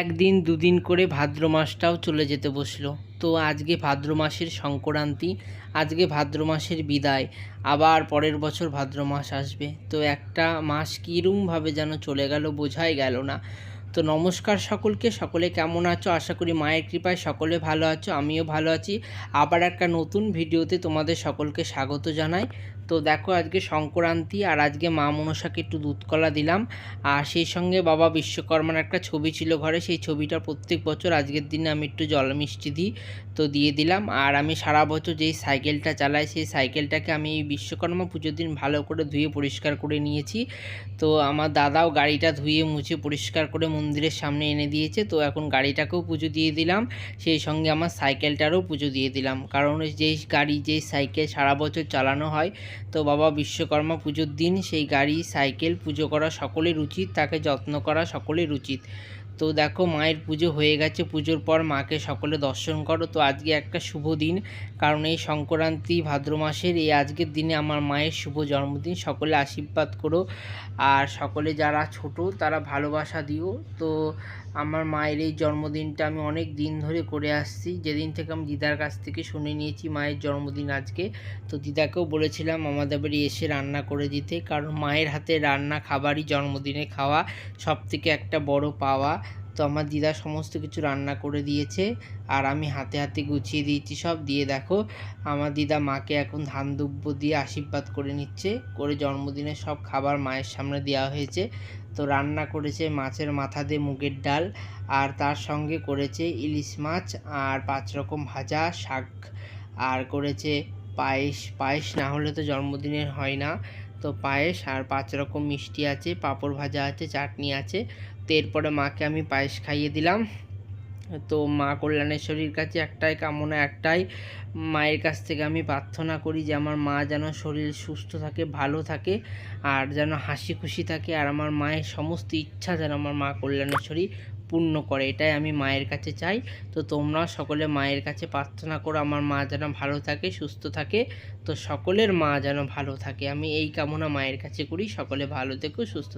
একদিন দুদিন করে ভাদ্র মাসটাও চলে যেতে বসল। তো আজকে ভাদ্র মাসের সংক্রান্তি, আজকে ভাদ্র মাসের বিদায়, আবার পরের বছর ভাদ্র মাস আসবে। তো একটা মাস কীরমভাবে যেন চলে গেল বোঝাই গেল না। তো নমস্কার সকলকে, সকলে কেমন আছো? আশা করি মায়ের কৃপায় সকলে ভালো আছো, আমিও ভালো আছি। আবার একটা নতুন ভিডিওতে তোমাদের সকলকে স্বাগত জানাই। তো দেখো আজকে সংক্রান্তি আর আজকে মা মনসাকে একটু দুধকলা দিলাম। আর সেই সঙ্গে বাবা বিশ্বকর্মার একটা ছবি ছিল ঘরে, সেই ছবিটা প্রত্যেক বছর আজকের দিনে আমি একটু জল মিষ্টি দিই, তো দিয়ে দিলাম। আর আমি সারা বছর যেই সাইকেলটা চালাই, সেই সাইকেলটাকে আমি এই বিশ্বকর্মা পুজোর দিন ভালো করে ধুয়ে পরিষ্কার করে নিয়েছি। তো আমার দাদাও গাড়িটা ধুয়ে মুছে পরিষ্কার করে মন্দিরের সামনে এনে দিয়েছে। তো এখন গাড়িটাকেও পুজো দিয়ে দিলাম। সেই সঙ্গে আমার সাইকেলটারও পুজো দিয়ে দিলাম। কারণ যেই গাড়ি যেই সাইকেল সারা বছর চালানো হয়, তো বাবা বিশ্বকর্মা পুজোর দিন সেই গাড়ি, সাইকেল পুজো করা সকলের উচিত, তাকে যত্ন করা সকলের উচিত। তো দেখো মায়ের পুজো হয়ে গেছে, পুজোর পর মাকে সকলে দর্শন করো। তো আজকে একটা শুভ দিন, কারণ এই সংক্রান্তি ভাদ্র মাসের, এই আজকের দিনে আমার মায়ের শুভ জন্মদিন। সকলে আশীর্বাদ করো। আর সকলে যারা ছোট, তারা ভালোবাসা দিও। তো আমার মায়ের এই জন্মদিনটা আমি অনেক দিন ধরে করে আসছি। যেদিন থেকে আমি দিদার কাছ থেকে শুনে নিয়েছি মায়ের জন্মদিন আজকে, তো দিদাকেও বলেছিলাম আমাদের বাড়ি এসে রান্না করে দিতে, কারণ মায়ের হাতে রান্না, খাবারই জন্মদিনে খাওয়া সব থেকে একটা বড় পাওয়া। তো আমার দিদা সমস্ত কিছু রান্না করে দিয়েছে। আর আমি হাতে হাতে গুছিয়ে দিয়েছি সব। দিয়ে দেখো, আমার দিদা মাকে এখন ধান দুব্য দিয়ে আশীর্বাদ করে নিচ্ছে। করে জন্মদিনে সব খাবার মায়ের সামনে দেওয়া হয়েছে। তো রান্না করেছে মাছের মাথা দিয়ে মুগের ডাল। আর তার সঙ্গে করেছে ইলিশ মাছ আর পাঁচ রকম ভাজা শাক। আর করেছে পায়েস। পায়েস না হলে তো জন্মদিনের হয় না। তো পায়েস আর পাঁচ রকম মিষ্টি আছে, পাঁপড় ভাজা আছে, চাটনি আছে। তো এরপরে মাকে আমি পায়েস খাইয়ে দিলাম। তো মা কল্যাণেশ্বরীর কাছে একটাই কামনা একটাই, মায়ের কাছ থেকে আমি প্রার্থনা করি যে আমার মা যেন শরীর সুস্থ থাকে, ভালো থাকে, আর যেন হাসি খুশি থাকে, আর আমার মায়ের সমস্ত ইচ্ছা যেন আমার মা কল্যাণেশ্বরী পূর্ণ করে, এটাই আমি মায়ের কাছে চাই। তো তোমরা সকলে মায়ের কাছে প্রার্থনা করো, আমার মা যেন ভালো থাকে, সুস্থ থাকে, তো সকলের মা যেন ভালো থাকে। আমি এই কামনা মায়ের কাছে করি, সকলে ভালো থেকো, সুস্থ